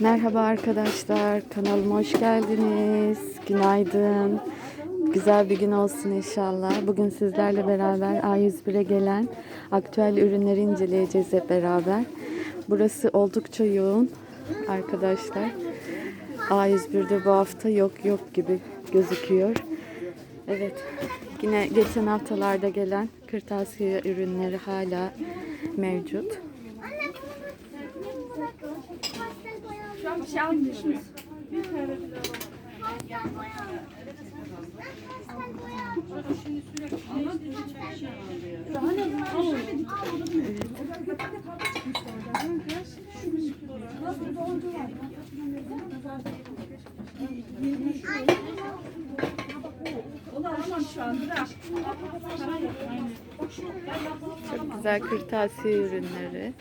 Merhaba arkadaşlar, kanalıma hoş geldiniz. Günaydın. Güzel bir gün olsun inşallah. Bugün sizlerle beraber A101'e gelen aktüel ürünleri inceleyeceğiz hep beraber. Burası oldukça yoğun arkadaşlar. A101'de bu hafta yok yok gibi gözüküyor. Evet, yine geçen haftalarda gelen kırtasiye ürünleri hala mevcut. Şu an bir şey alamam şu an. Bırak. Çok güzel kırtasiye ürünleri.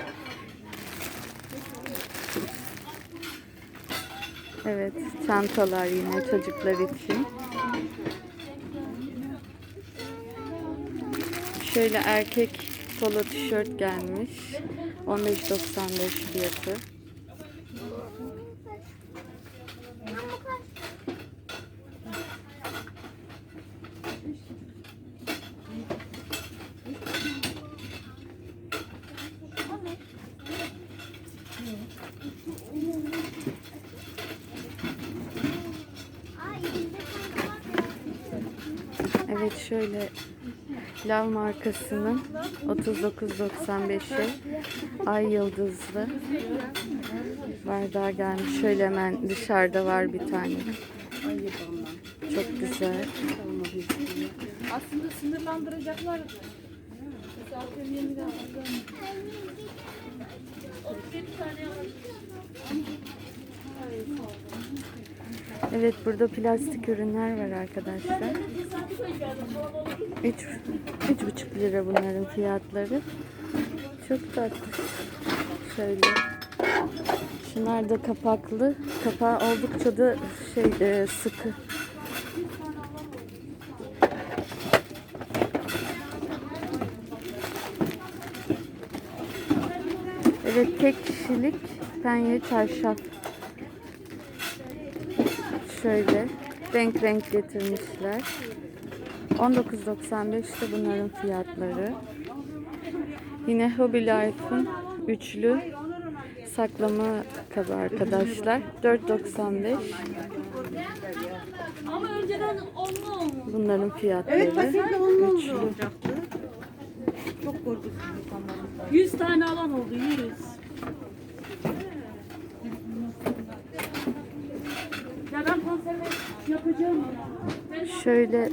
Evet, çantalar yine çocuklar için. Şöyle erkek polo tişört gelmiş. 15.95 fiyatı. Evet şöyle Lav markasının 39.95'i ay yıldızlı bardağı gelmiş. Şöyle hemen dışarıda var bir tane. Çok güzel. Aslında sınırlandıracaklar. Evet burada plastik ürünler var arkadaşlar. 3 3,5 lira bunların fiyatları. Çok tatlı. Şöyle. Şunlar da kapaklı. Kapağı oldukça da şey e, sıkı. Evet tek kişilik penye çarşaf. Şöyle renk renk getirmişler. 19.95 de bunların fiyatları. Yine Hobby Life'ın üçlü saklama kabı arkadaşlar. 4.95 Ama önceden onunla olmuş. bunların fiyatları. Evet kesinlikle onun Üçlü. olacaktı. Çok korkunç insanlar. 100 tane alan oldu 100. Ya ben konserve yapacağım Şöyle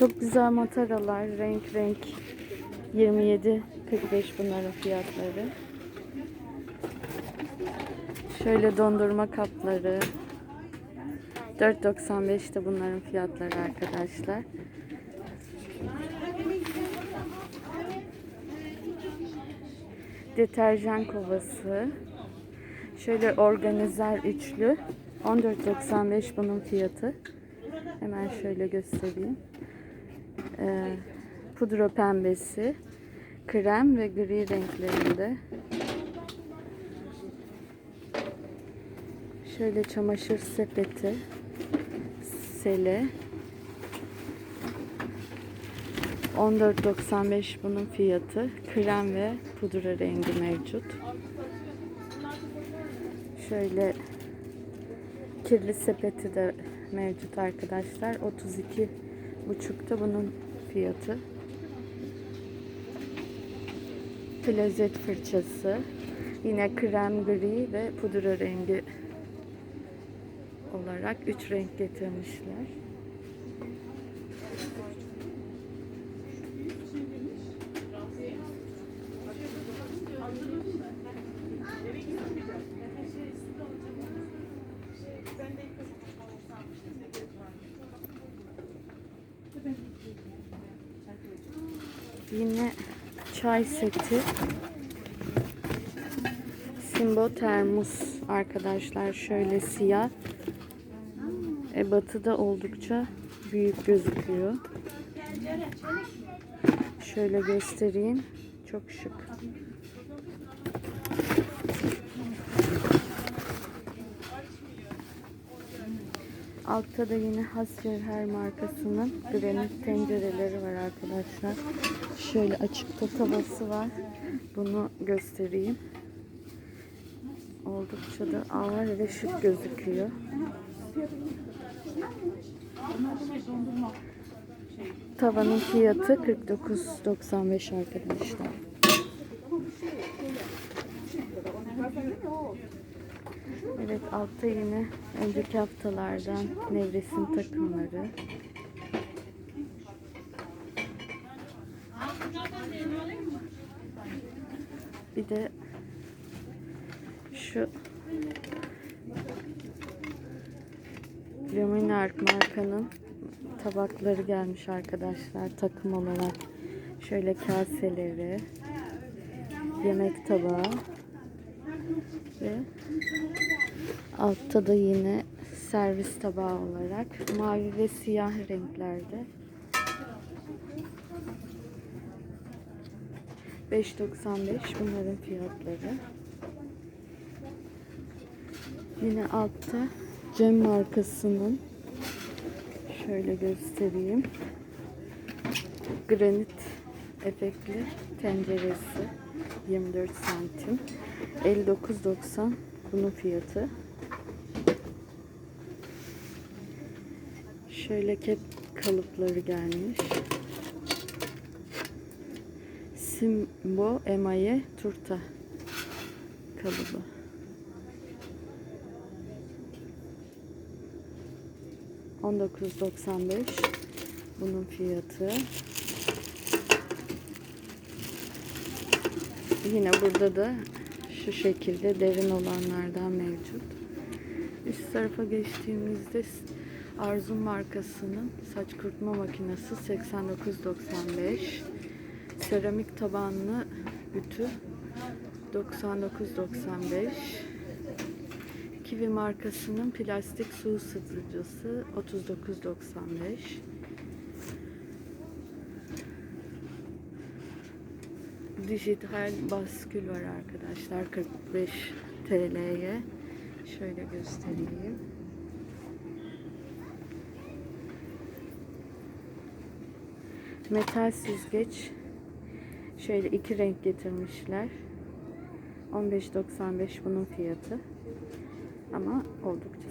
çok güzel mataralar renk renk 27 45 bunların fiyatları. Şöyle dondurma kapları 4.95 de bunların fiyatları arkadaşlar. Deterjan kovası. Şöyle organizer üçlü. 14.95 bunun fiyatı. Hemen şöyle göstereyim. Ee, pudra pembesi, krem ve gri renklerinde. Şöyle çamaşır sepeti, sele. 14.95 bunun fiyatı. Krem ve pudra rengi mevcut. Şöyle kirli sepeti de mevcut arkadaşlar. 32 buçukta bunun fiyatı. Klozet fırçası. Yine krem gri ve pudra rengi olarak 3 renk getirmişler. Yine çay seti. Simbo termos arkadaşlar şöyle siyah. Ebatı da oldukça büyük gözüküyor. Şöyle göstereyim. Çok şık. Altta da yine Hascevher markasının granit tencereleri var arkadaşlar. Şöyle açıkta tavası var. Bunu göstereyim. Oldukça da ağır ve şık gözüküyor. Tavanın fiyatı 49.95 arkadaşlar. Evet altta yine önceki haftalardan nevresim takımları. Bir de şu Luminark markanın tabakları gelmiş arkadaşlar takım olarak. Şöyle kaseleri, yemek tabağı ve altta da yine servis tabağı olarak mavi ve siyah renklerde. 5.95 bunların fiyatları. Yine altta Cem markasının şöyle göstereyim. Granit efektli tenceresi 24 santim. 59.90 bunun fiyatı. Şöyle kep kalıpları gelmiş. Simbo emaye turta kalıbı. $19.95 bunun fiyatı. Yine burada da şu şekilde derin olanlardan mevcut. Üst tarafa geçtiğimizde Arzum markasının saç kurutma makinesi 89.95. Seramik tabanlı ütü 99.95. Kiwi markasının plastik su ısıtıcısı 39.95. Dijital baskül var arkadaşlar 45 TL'ye. Şöyle göstereyim. Metal süzgeç. Şöyle iki renk getirmişler. 15.95 bunun fiyatı. Ama oldukça